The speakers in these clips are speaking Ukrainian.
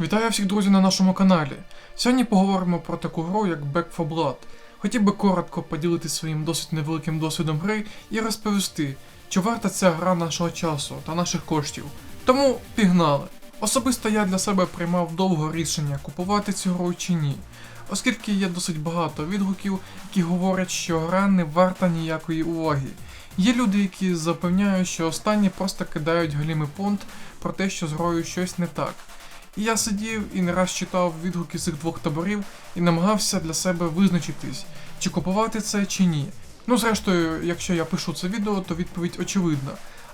Вітаю всіх друзів на нашому каналі. Сьогодні поговоримо про таку гру, як Back 4 Blood. Хотів би коротко поділитися своїм досить невеликим досвідом гри і розповісти, чи варта ця гра нашого часу та наших коштів. Тому пігнали. Особисто я для себе приймав довго рішення, купувати цю гру чи ні, оскільки є досить багато відгуків, які говорять, що гра не варта ніякої уваги. Є люди, які запевняють, що останні просто кидають галімий понт про те, що з грою щось не так. І я сидів і не раз читав відгуки цих двох таборів і намагався для себе визначитись, чи купувати це чи ні. Ну, зрештою, якщо я пишу це відео, то відповідь очевидна.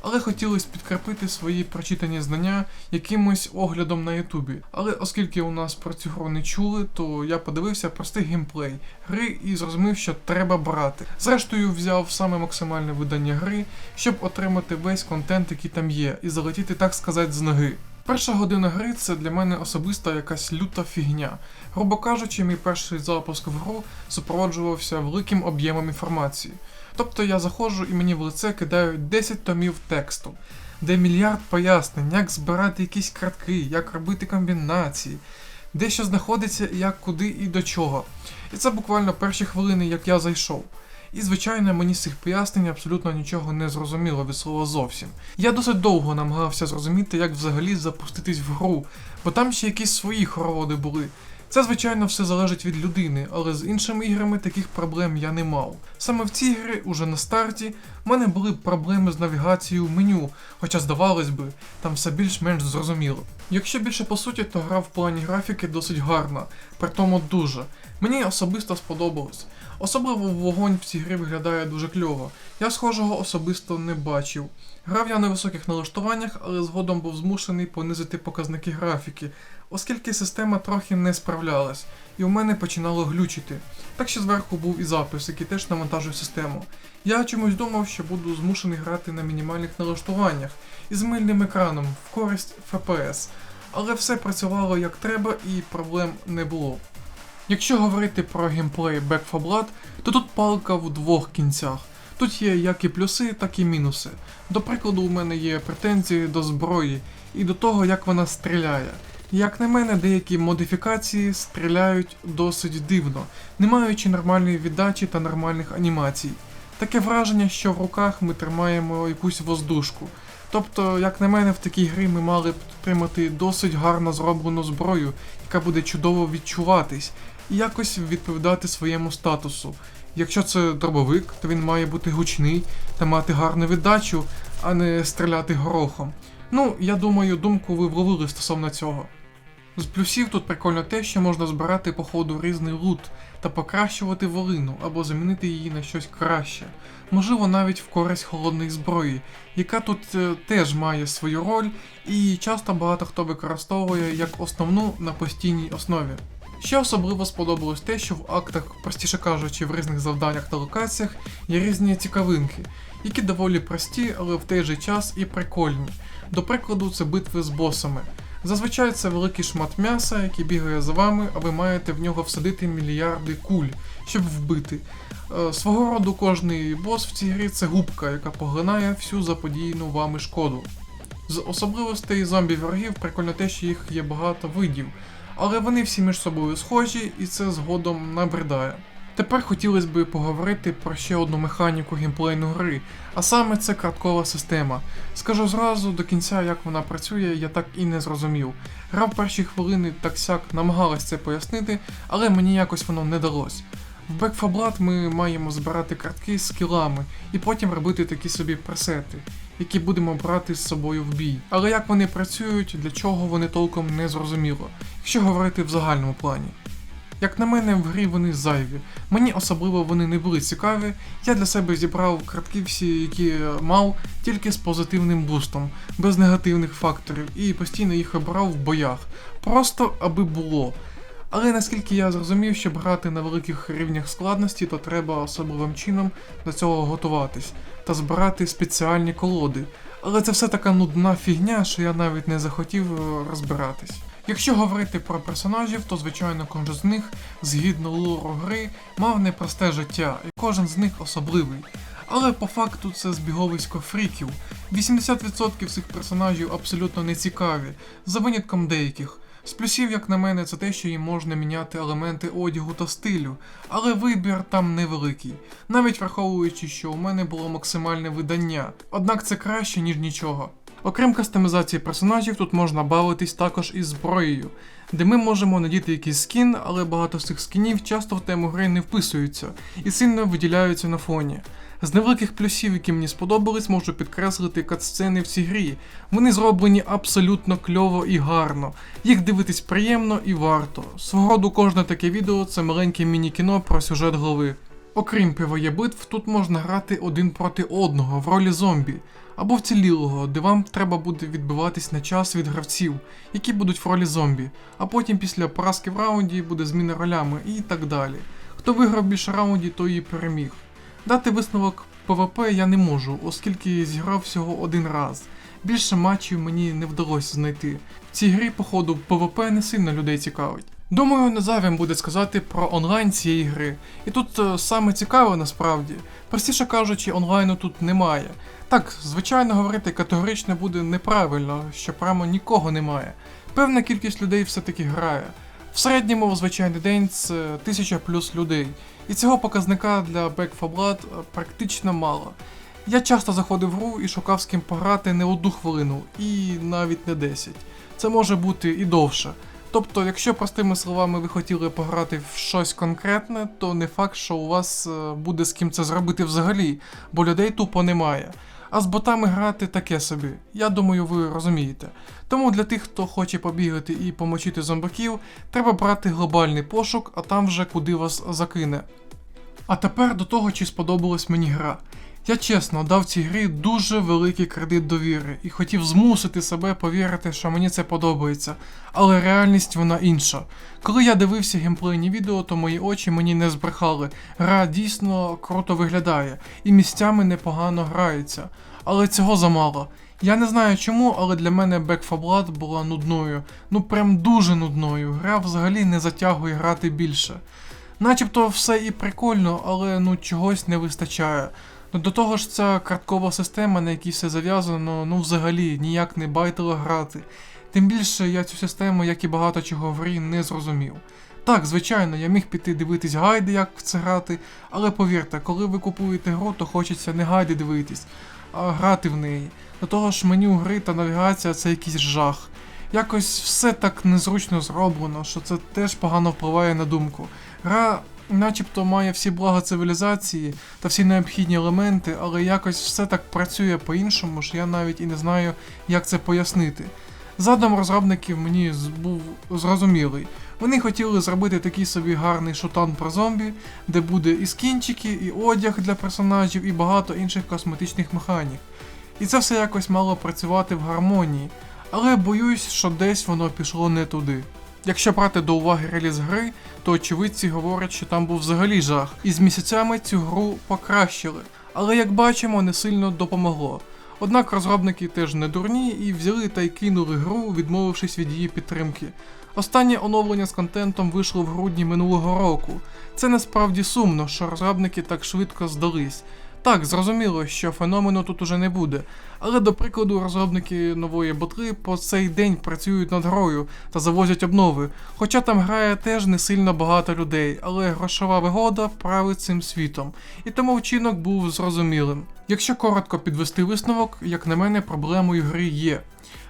Але хотілося підкріпити свої прочитані знання якимось оглядом на Ютубі. Але оскільки у нас про цю гру не чули, то я подивився простий геймплей гри і зрозумів, що треба брати. Зрештою, взяв саме максимальне видання гри, щоб отримати весь контент, який там є, і залетіти, так сказати, з ноги. Перша година гри це для мене особиста якась люта фігня. Грубо кажучи, мій перший запуск в гру супроводжувався великим об'ємом інформації. Тобто я заходжу і мені в лице кидають 10 томів тексту, де мільярд пояснень, як збирати якісь картки, як робити комбінації, де що знаходиться, як куди і до чого. І це буквально перші хвилини, як я зайшов. І, звичайно, мені з цих пояснень абсолютно нічого не зрозуміло від слова зовсім. Я досить довго намагався зрозуміти, як взагалі запуститись в гру, бо там ще якісь свої хороводи були. Це, звичайно, все залежить від людини, але з іншими іграми таких проблем я не мав. Саме в цій грі, уже на старті, в мене були проблеми з навігацією в меню, хоча здавалось би, там все більш-менш зрозуміло. Якщо більше по суті, то гра в плані графіки досить гарна, при тому дуже. Мені особисто сподобалось. Особливо вогонь в цій грі виглядає дуже кльово. Я схожого особисто не бачив. Грав я на високих налаштуваннях, але згодом був змушений понизити показники графіки, оскільки система трохи не справлялась, і у мене починало глючити. Так що зверху був і запис, який теж навантажив систему. Я чомусь думав, що буду змушений грати на мінімальних налаштуваннях і з мильним екраном в користь FPS, але все працювало як треба і проблем не було. Якщо говорити про геймплей Back 4 Blood, то тут палка в двох кінцях. Тут є як і плюси, так і мінуси. До прикладу, у мене є претензії до зброї і до того, як вона стріляє. Як на мене, деякі модифікації стріляють досить дивно, не маючи нормальної віддачі та нормальних анімацій. Таке враження, що в руках ми тримаємо якусь воздушку. Тобто, як на мене, в такій грі ми мали б отримати досить гарно зроблену зброю, яка буде чудово відчуватись, і якось відповідати своєму статусу. Якщо це дробовик, то він має бути гучний та мати гарну віддачу, а не стріляти горохом. Ну, я думаю, думку ви вловили стосовно цього. З плюсів тут прикольно те, що можна збирати по ходу різний лут та покращувати волину або замінити її на щось краще, можливо навіть в користь холодної зброї, яка тут е, теж має свою роль і часто багато хто використовує як основну на постійній основі. Ще особливо сподобалось те, що в актах, простіше кажучи, в різних завданнях та локаціях є різні цікавинки, які доволі прості, але в той же час і прикольні. До прикладу, це битви з босами. Зазвичай це великий шмат м'яса, який бігає за вами, а ви маєте в нього всадити мільярди куль, щоб вбити. Е, Свого роду кожний бос в цій грі це губка, яка поглинає всю заподіяну вами шкоду. З особливостей зомбі-ворогів прикольно те, що їх є багато видів, але вони всі між собою схожі і це згодом набридає. Тепер хотілося б поговорити про ще одну механіку геймплейну гри, а саме це карткова система. Скажу зразу, до кінця як вона працює, я так і не зрозумів. Гра в перші хвилини так сяк намагалась це пояснити, але мені якось воно не далось. В Back 4 Blood ми маємо збирати картки з скілами і потім робити такі собі пресети, які будемо брати з собою в бій. Але як вони працюють, для чого вони толком не зрозуміло, якщо говорити в загальному плані. Як на мене, в грі вони зайві. Мені особливо вони не були цікаві. Я для себе зібрав картки всі, які мав, тільки з позитивним бустом, без негативних факторів, і постійно їх обирав в боях. Просто аби було. Але наскільки я зрозумів, щоб грати на великих рівнях складності, то треба особливим чином до цього готуватись та збирати спеціальні колоди. Але це все така нудна фігня, що я навіть не захотів е, розбиратись. Якщо говорити про персонажів, то звичайно кожен з них, згідно лору гри, мав непросте життя, і кожен з них особливий. Але по факту це збіговисько фріків. 80% цих персонажів абсолютно не цікаві, за винятком деяких. З плюсів, як на мене, це те, що їм можна міняти елементи одягу та стилю, але вибір там невеликий, навіть враховуючи, що у мене було максимальне видання, однак це краще, ніж нічого. Окрім кастомізації персонажів, тут можна бавитись також із зброєю, де ми можемо надіти якийсь скін, але багато з цих скінів часто в тему гри не вписуються і сильно виділяються на фоні. З невеликих плюсів, які мені сподобались, можу підкреслити катсцени в цій грі. Вони зроблені абсолютно кльово і гарно. Їх дивитись приємно і варто. Свого роду кожне таке відео це маленьке міні-кіно про сюжет глави. Окрім пивоєбитв, тут можна грати один проти одного в ролі зомбі, або вцілілого, де вам треба буде відбиватись на час від гравців, які будуть в ролі зомбі, а потім після поразки в раунді буде зміна ролями і так далі. Хто виграв більше раундів, той і переміг. Дати висновок ПВП я не можу, оскільки зіграв всього один раз. Більше матчів мені не вдалося знайти. В цій грі, походу, ПВП не сильно людей цікавить. Думаю, не зайвим буде сказати про онлайн цієї гри. І тут е, саме цікаве насправді. Простіше кажучи, онлайну тут немає. Так, звичайно, говорити категорично буде неправильно, що прямо нікого немає. Певна кількість людей все-таки грає. В середньому в звичайний день це 1000 плюс людей. І цього показника для Back 4 Blood е, практично мало. Я часто заходив в гру і шукав з ким пограти не одну хвилину, і навіть не 10. Це може бути і довше. Тобто, якщо простими словами ви хотіли пограти в щось конкретне, то не факт, що у вас е, буде з ким це зробити взагалі, бо людей тупо немає. А з ботами грати таке собі. Я думаю, ви розумієте. Тому для тих, хто хоче побігати і помочити зомбаків, треба брати глобальний пошук, а там вже куди вас закине. А тепер до того, чи сподобалась мені гра. Я чесно дав цій грі дуже великий кредит довіри і хотів змусити себе повірити, що мені це подобається, але реальність вона інша. Коли я дивився геймплейні відео, то мої очі мені не збрехали. Гра дійсно круто виглядає і місцями непогано грається. Але цього замало. Я не знаю чому, але для мене Back 4 Blood була нудною. Ну прям дуже нудною. Гра взагалі не затягує грати більше. Начебто все і прикольно, але ну чогось не вистачає. Ну до того ж ця карткова система, на якій все зав'язано, ну взагалі ніяк не байтило грати. Тим більше я цю систему, як і багато чого в грі, не зрозумів. Так, звичайно, я міг піти дивитись гайди, як в це грати, але повірте, коли ви купуєте гру, то хочеться не гайди дивитись, а грати в неї. До того ж, меню гри та навігація це якийсь жах. Якось все так незручно зроблено, що це теж погано впливає на думку. Гра начебто має всі блага цивілізації та всі необхідні елементи, але якось все так працює по-іншому, що я навіть і не знаю, як це пояснити. Задум розробників мені був зрозумілий. Вони хотіли зробити такий собі гарний шутан про зомбі, де буде і скінчики, і одяг для персонажів, і багато інших косметичних механік. І це все якось мало працювати в гармонії, але боюсь, що десь воно пішло не туди. Якщо брати до уваги реліз гри, то очевидці говорять, що там був взагалі жах, і з місяцями цю гру покращили. Але як бачимо, не сильно допомогло. Однак розробники теж не дурні і взяли та й кинули гру, відмовившись від її підтримки. Останнє оновлення з контентом вийшло в грудні минулого року. Це насправді сумно, що розробники так швидко здались. Так, зрозуміло, що феномену тут уже не буде, але до прикладу, розробники нової ботли по цей день працюють над грою та завозять обнови. Хоча там грає теж не сильно багато людей, але грошова вигода править цим світом, і тому вчинок був зрозумілим. Якщо коротко підвести висновок, як на мене, проблемою гри є.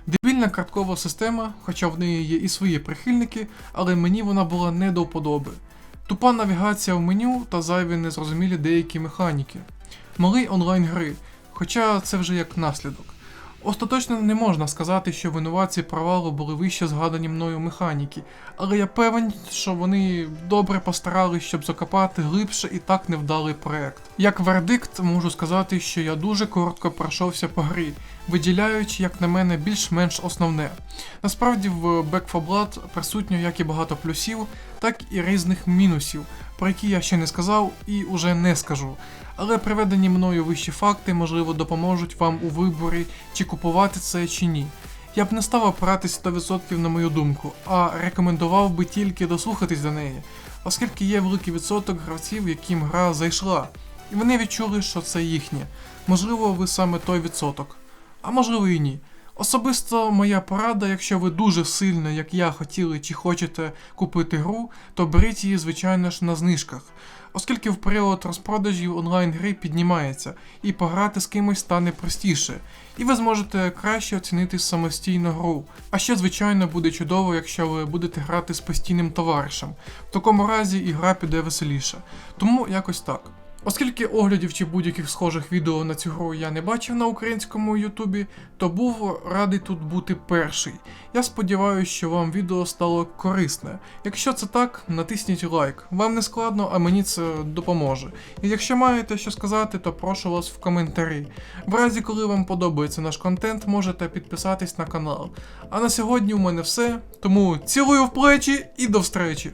Дебільна карткова система, хоча в неї є і свої прихильники, але мені вона була не до вподоби. Тупа навігація в меню та зайві незрозумілі деякі механіки. Малий онлайн гри, хоча це вже як наслідок. Остаточно не можна сказати, що винуватці провалу були вище згадані мною механіки, але я певен, що вони добре постарались, щоб закопати глибше і так невдалий проект. Як вердикт, можу сказати, що я дуже коротко пройшовся по грі, виділяючи, як на мене, більш-менш основне. Насправді в Back 4 Blood присутньо як і багато плюсів, так і різних мінусів, про які я ще не сказав і уже не скажу. Але приведені мною вищі факти, можливо, допоможуть вам у виборі, чи купувати це чи ні. Я б не став опиратись 100% на мою думку, а рекомендував би тільки дослухатись до неї, оскільки є великий відсоток гравців, яким гра зайшла, і вони відчули, що це їхнє. Можливо, ви саме той відсоток, а можливо і ні. Особисто моя порада, якщо ви дуже сильно, як я, хотіли чи хочете купити гру, то беріть її, звичайно ж, на знижках. Оскільки в період розпродажів онлайн гри піднімається, і пограти з кимось стане простіше, і ви зможете краще оцінити самостійно гру. А ще, звичайно, буде чудово, якщо ви будете грати з постійним товаришем. В такому разі і гра піде веселіше. Тому якось так. Оскільки оглядів чи будь-яких схожих відео на цю гру я не бачив на українському Ютубі, то був радий тут бути перший. Я сподіваюся, що вам відео стало корисне. Якщо це так, натисніть лайк. Вам не складно, а мені це допоможе. І якщо маєте що сказати, то прошу вас в коментарі. В разі, коли вам подобається наш контент, можете підписатись на канал. А на сьогодні у мене все, тому цілую в плечі і до встречі!